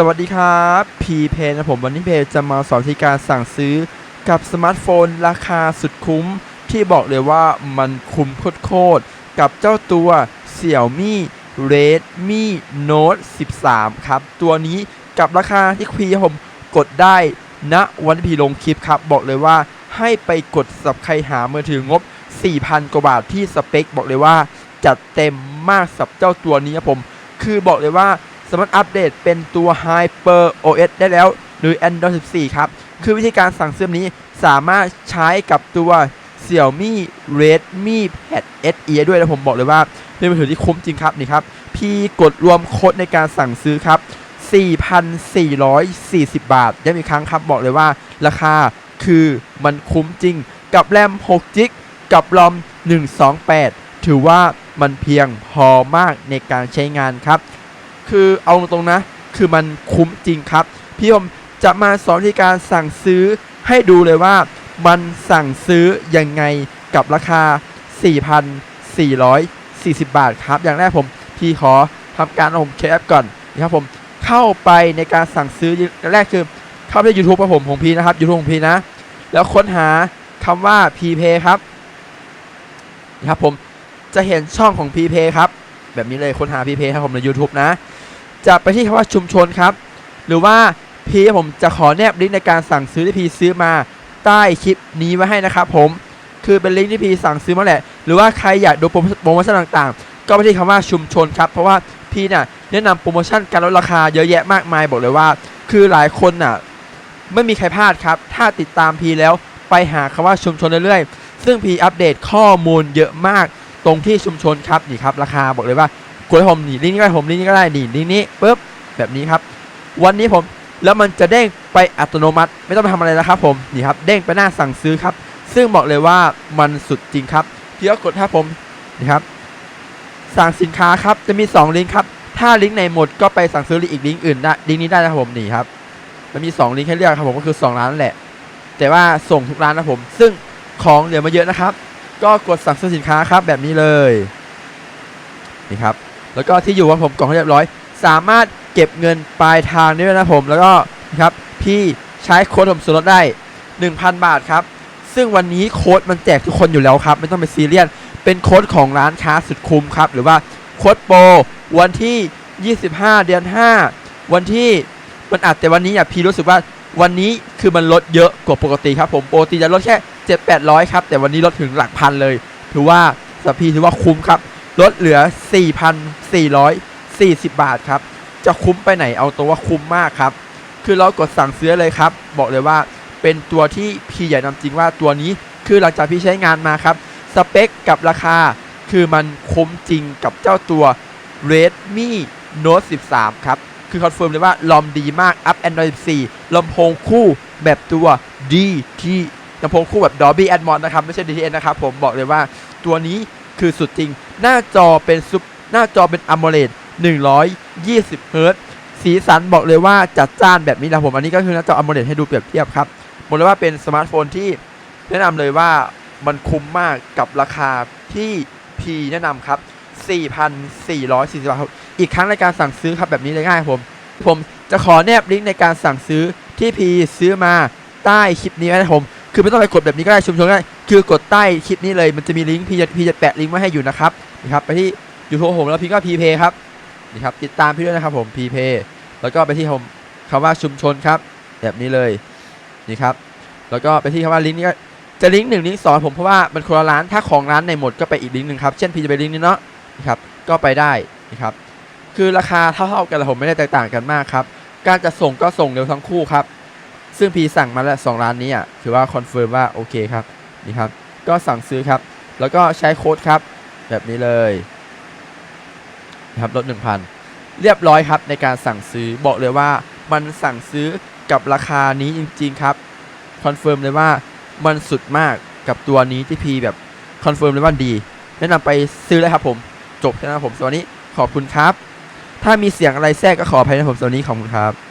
สวัสดีครับพีเพนะผมวันนี้เพจะมาสอนวิธีการสั่งซื้อกับสมาร์ทโฟนราคาสุดคุ้ม ที่บอกเลยว่ามันคุ้มโคตรๆกับเจ้าตัว Xiaomi Redmi Note 13 ครับ ตัวนี้กับราคาที่พีผมกดได้ณวันที่พีลงคลิปครับ บอกเลยว่าให้ไปกดสับใครหามือถืองบ 4,000 กว่าบาทที่สเปค บอกเลยว่าจัดเต็มมากสับเจ้าตัวนี้ครับผม คือบอกเลยว่า สามารถอัปเดตเป็นตัว Hyper OS ได้แล้ว หรือ Android 14 ครับ คือวิธีการสั่งซื้อนี้สามารถใช้กับตัว Xiaomi Redmi Pad SE ด้วยนะผมบอกเลยว่าเป็นมือถือที่คุ้มจริงครับนี่ครับ พี่กดรวมโค้ดในการสั่งซื้อครับ 4,440 บาทย้ำอีกครั้งครับบอกเลยว่าราคาคือมันคุ้มจริง กับแรม6จิกกับรอม 128 ถือว่ามันเพียงพอมากในการใช้งานครับ คือเอาตรงๆนะ คือมันคุ้มจริงครับ พี่ผมจะมาสอนวิธีการสั่งซื้อให้ดูเลยว่า มันสั่งซื้อยังไงกับราคา 4,440 บาทครับ อย่างแรกผมพี่ขอทำการเอาผมแคปก่อนนะครับผมเข้าไปในการสั่งซื้อแรกคือเข้าไปที่ YouTube ของผมของพี่นะครับ YouTube ของพี่นะ แล้วค้นหาคำว่า PPay ครับนะครับผมจะเห็นช่องของ PPay ครับ แบบนี้เลยค้นหา PPay ครับผมใน YouTube นะ จะไปที่คำว่าชุมชนครับ หรือว่าพีผมจะขอแนบลิงก์ในการสั่งซื้อที่พีซื้อมาใต้คลิปนี้ไว้ให้นะครับผมคือเป็นลิงก์ที่พีสั่งซื้อมาแหละ หรือว่าใครอยากดูโปรโมชั่นต่างๆ ก็ไปที่คำว่าชุมชนครับเพราะว่าพีเนี่ยแนะนำโปรโมชั่นการลดราคาเยอะแยะมากมายบอกเลยว่า คือหลายคนน่ะไม่มีใครพลาดครับ ถ้าติดตามพีแล้วไปหาคำว่าชุมชนเรื่อยๆ ซึ่งพีอัปเดตข้อมูลเยอะมากตรงที่ชุมชนครับนี่ครับราคาบอกเลยว่า กดให้ผมนี่ลิงก์นี้ก็ได้ผมลิงก์นี้ก็ได้นี่ลิงก์นี้ปุ๊บแบบนี้ครับ วันนี้ผมแล้วมันจะเด้งไปอัตโนมัติ ไม่ต้องไปทำอะไรแล้วครับผมนี่ครับเด้งไปหน้าสั่งซื้อครับ ซึ่งบอกเลยว่ามันสุดจริงครับเพี่ก็กดถ้าผมนี่ครับ สั่งสินค้าครับจะมี 2 ลิงก์ครับถ้าลิงก์ไหนหมดก็ไปสั่งซื้ออีกลิงก์อื่นได้ลิงก์นี้ได้นะครับผมนี่ครับมันมี 2 ลิงก์ให้เลือกครับผมก็คือ 2 ร้านนั่นแหละ แต่ว่าส่งทุกร้านนะผม ซึ่งของเหลือมาเยอะนะครับ ก็กดสั่งซื้อสินค้าครับแบบนี้เลยนี่ครับ แล้วก็ที่อยู่ว่าผมกล่องให้เรียบร้อย สามารถเก็บเงินปลายทางได้ด้วยนะผม แล้วก็ครับพี่ใช้โค้ดผมส่วนลดได้ 1,000 บาทครับ ซึ่งวันนี้โค้ดมันแจกทุกคนอยู่แล้วครับ ไม่ต้องไปซีเรียส เป็นโค้ดของร้านค้าสุดคุ้มครับ หรือว่าโค้ดโปรวันที่ 25 เดือน 5 วันที่มันอาจแต่วันนี้อะพี่รู้สึกว่าวันนี้คือมันลดเยอะกว่าปกติครับผมปกติจะลดแค่ 7-800 ครับ แต่วันนี้ลดถึงหลักพันเลย ถือว่าสำหรับพี่ถือว่าคุ้มครับ ลดเหลือ 4,440 บาทครับ จะคุ้มไปไหนเอาตัวว่าคุ้มมากครับ คือเรากดสั่งซื้อเลยครับ บอกเลยว่าเป็นตัวที่พี่อยากนำจริงว่าตัวนี้คือหลังจากพี่ใช้งานมาครับ สเปคกับราคาคือมันคุ้มจริงกับเจ้าตัว Redmi Note 13 ครับ คือคอนเฟิร์มเลยว่าลอมดีมาก อัพ Android 14ลำโพงคู่แบบตัว DT ลำโพงคู่แบบ Dolby Atmos นะครับ ไม่ใช่ DTS นะครับ ผมบอกเลยว่าตัวนี้คือสุดจริง หน้าจอเป็นซุปหน้าจอเป็น AMOLED 120เฮิร์ตซ์สีสันบอกเลยว่าจัดจ้านแบบนี้นะผมอันนี้ก็คือหน้าจอ AMOLED ให้ดูเปรียบเทียบครับบอกเลยว่าเป็นสมาร์ทโฟนที่แนะนำเลยว่ามันคุ้มมากกับราคาที่พีแนะนำครับ 4,440 บาทครับอีกครั้งในการสั่งซื้อครับแบบนี้เลยง่ายผม ผมจะขอแนบลิงก์ในการสั่งซื้อที่พีซื้อมาใต้คลิปนี้นะผมคือไม่ต้องไปกดแบบนี้ก็ได้ชุมชนก็ได้คือกดใต้คลิปนี้เลยมันจะมีลิงก์พีจะพีจะแปะลิงก์ไว้ให้อยู่นะครับ นี่ครับไปที่ยูทูบผมแล้วพี่ก็พีเพครับนี่ครับติดตามพี่ด้วยนะครับผมพีเพแล้วก็ไปที่ผมคำว่าชุมชนครับ แบบนี้เลยนี่ครับ แล้วก็ไปที่คำว่าลิงก์นี้ก็จะลิงก์หนึ่งลิงก์สองผมเพราะว่ามันคนละร้านถ้าของร้านในหมดก็ไปอีกลิงก์หนึ่งครับเช่นพี่จะไปลิงก์นี้เนาะนะครับก็ไปได้นะครับคือราคาเท่าๆกันแหละผมไม่ได้แตกต่างกันมากครับการจะส่งก็ส่งเร็วทั้งคู่ครับซึ่งพีสั่งมาแล้วสองร้านนี้อะถือว่าคอนเฟิร์มว่าโอเคครับนี่ครับก็สั่งซื้อครับ แล้วก็ใช้โค้ดครับ แบบนี้เลยนะครับลด1,000 เรียบร้อยครับในการสั่งซื้อบอกเลยว่ามันสั่งซื้อกับราคานี้จริง ๆ ครับคอนเฟิร์มเลยว่ามันสุดมากกับตัวนี้ที่พีแบบคอนเฟิร์มเลยว่าดี แนะนำไปซื้อเลยครับผม จบแล้วนะครับผมสวัสดีขอบคุณครับ ถ้ามีเสียงอะไรแทรกก็ขออภัยนะผมสวัสดีขอบคุณครับ